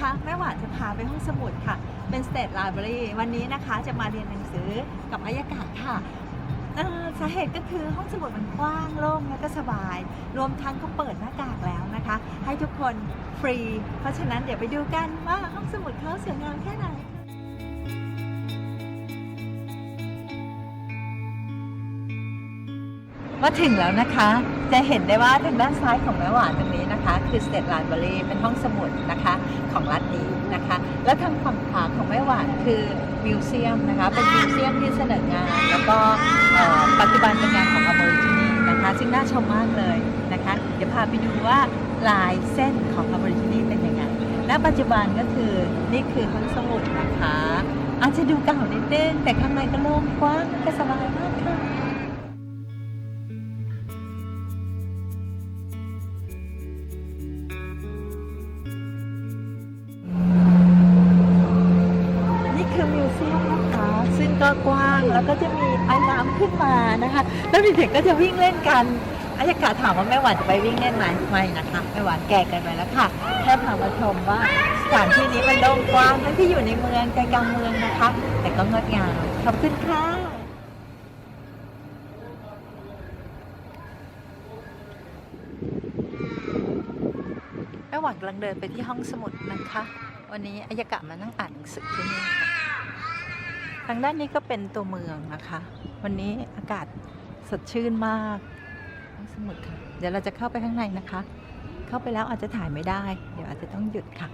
นะคะแม่หวานจะพาไปห้องสมุดค่ะ เป็นสเตทไลบรารีวันนี้นะคะจะมาเรียนหนังสือกับอายากาศค่ะสาเหตุก็คือห้องสมุดมันกว้างโล่งและก็สบาย รวมทั้งเขาเปิดหน้ากากแล้วนะคะ ให้ทุกคนฟรี เพราะฉะนั้นเดี๋ยวไปดูกันว่าห้องสมุดเขาสวยงามแค่ไหน มาถึงแล้วนะคะ จะเห็นได้ว่าทางด้านซ้ายของแม่หวานตรงนี้นะคะ คือ State Library เป็นห้องสมุดนะคะของรัฐนี้นะคะ แล้วทางฝั่งขวาของแม่หวานคือมิวเซียมนะคะ เป็นมิวเซียมที่เสนองาน แล้วก็ปัจจุบันเป็นงานของอเมริกนีนะคะ ซึ่งน่าชมมากเลยนะคะ เดี๋ยวพาไปดูว่าลายเส้นของอเมริกนีเป็นยังไงและปัจจุบันก็คือนี่คือห้องสมุดนะคะ อาจจะดูเก่านิดนึงแต่ข้างในก็โล่งกว้างก็สบายมากค่ะ เซียมนะคะซึ่งก็กว้างแล้วก็จะมีไอ้น้ำขึ้นมานะคะ แล้วเด็กๆก็จะวิ่งเล่นกันอายากาถามว่าแม่หวานจะไปวิ่งเล่นไหมไม่นะคะแม่หวานแก่กันไปแล้วค่ะแค่พามาชมว่าสถานที่นี้มันโล่งกว้างทั้งที่อยู่ในเมืองใจกลางเมืองนะคะ แต่ก็งดงามขอบคุณค่ะแม่หวานกำลังเดินไปที่ห้องสมุดนะคะ วันนี้อายากะมานั่งอ่านหนังสือที่นี่างด้านนี้ก็เป็นตัวเมืองนะคะ วันนี้อากาศสดชื่นมากสมุดค่ะ เดี๋ยวเราจะเข้าไปข้างในนะคะ เข้าไปแล้วอาจจะถ่ายไม่ได้ เดี๋ยวอาจจะต้องหยุดค่ะ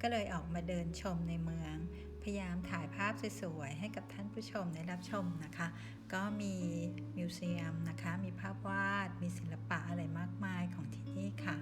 ก็เลยออกมาเดินชมในเมือง พยายามถ่ายภาพสวยๆให้กับท่านผู้ชมได้รับชมนะคะ ก็มีมิวเซียมนะคะ มีภาพวาด มีศิลปะอะไรมากมายของที่นี่ค่ะ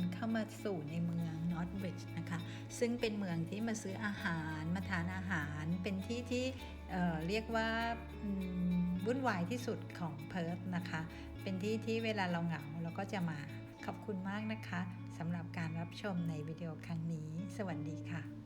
เดินเข้ามาสู่ในเมืองนอตบริดจ์นะคะ ซึ่งเป็นเมืองที่มาซื้ออาหารมาทานอาหารเป็นที่ที่เเรียกว่าวุ่นวายที่สุดของเพิร์ธนะคะ เป็นที่ที่เวลาเราเหงาเราก็จะมาขอบคุณมากนะคะสำหรับการรับชมในวิดีโอครั้งนี้ สวัสดีค่ะ